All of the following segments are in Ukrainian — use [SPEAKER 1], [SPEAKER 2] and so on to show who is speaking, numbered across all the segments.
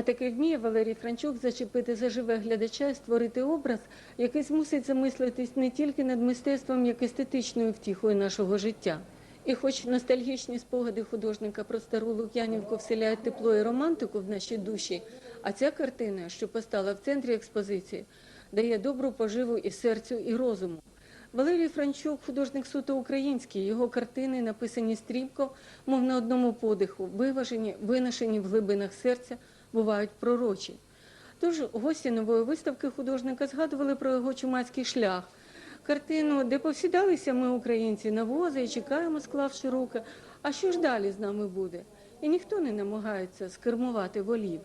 [SPEAKER 1] А таки вміє Валерій Франчук зачепити заживе глядача і створити образ, який змусить замислитись не тільки над мистецтвом, як естетичною втіхою нашого життя. І хоч ностальгічні спогади художника про стару Лук'янівку вселяють тепло і романтику в нашій душі, а ця картина, що постала в центрі експозиції, дає добру поживу і серцю, і розуму. Валерій Франчук, художник суто український, його картини написані стрімко, мов на одному подиху, виважені, виношені в глибинах серця, бувають пророчі. Тож гості нової виставки художника згадували про його чумацький шлях, картину, де повсідалися ми, українці, на вози і чекаємо, склавши руки. А що ж далі з нами буде? І ніхто не намагається скермувати волів.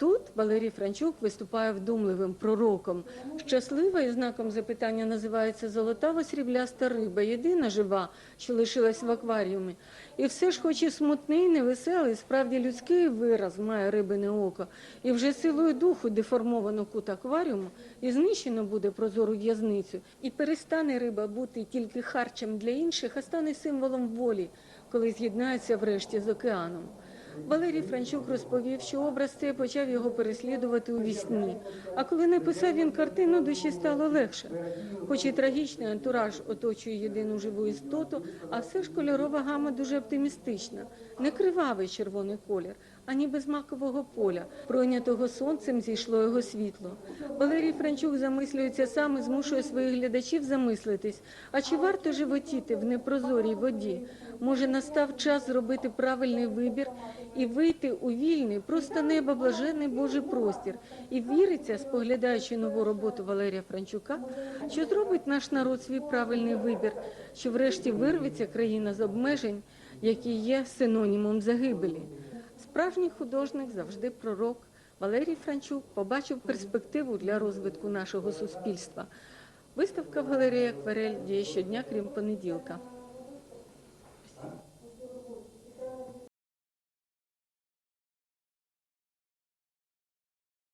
[SPEAKER 1] Тут Валерій Франчук виступає вдумливим пророком. Щаслива і знаком запитання називається золотава срібляста риба, єдина жива, що лишилась в акваріумі. І все ж, хоч і смутний, невеселий, справді людський вираз має рибине око, і вже силою духу деформовано кут акваріуму, і знищено буде прозору в'язницю, і перестане риба бути тільки харчем для інших, а стане символом волі, коли з'єднається врешті з океаном. Валерій Франчук розповів, що образ цей почав його переслідувати у вісні. А коли написав він картину, душі стало легше. Хоч і трагічний антураж оточує єдину живу істоту, а все ж кольорова гама дуже оптимістична. Не кривавий червоний колір, а ніби з макового поля. Пройнятого сонцем зійшло його світло. Валерій Франчук замислюється сам і змушує своїх глядачів замислитись, а чи варто животіти в непрозорій воді? Може, настав час зробити правильний вибір і вийти у вільний, просто небо блаженний Божий простір. І віриться, споглядаючи нову роботу Валерія Франчука, що зробить наш народ свій правильний вибір, що врешті вирветься країна з обмежень, які є синонімом загибелі. Справжній художник завжди пророк. Валерій Франчук побачив перспективу для розвитку нашого суспільства. Виставка в галереї «Акварель» діє щодня, крім понеділка.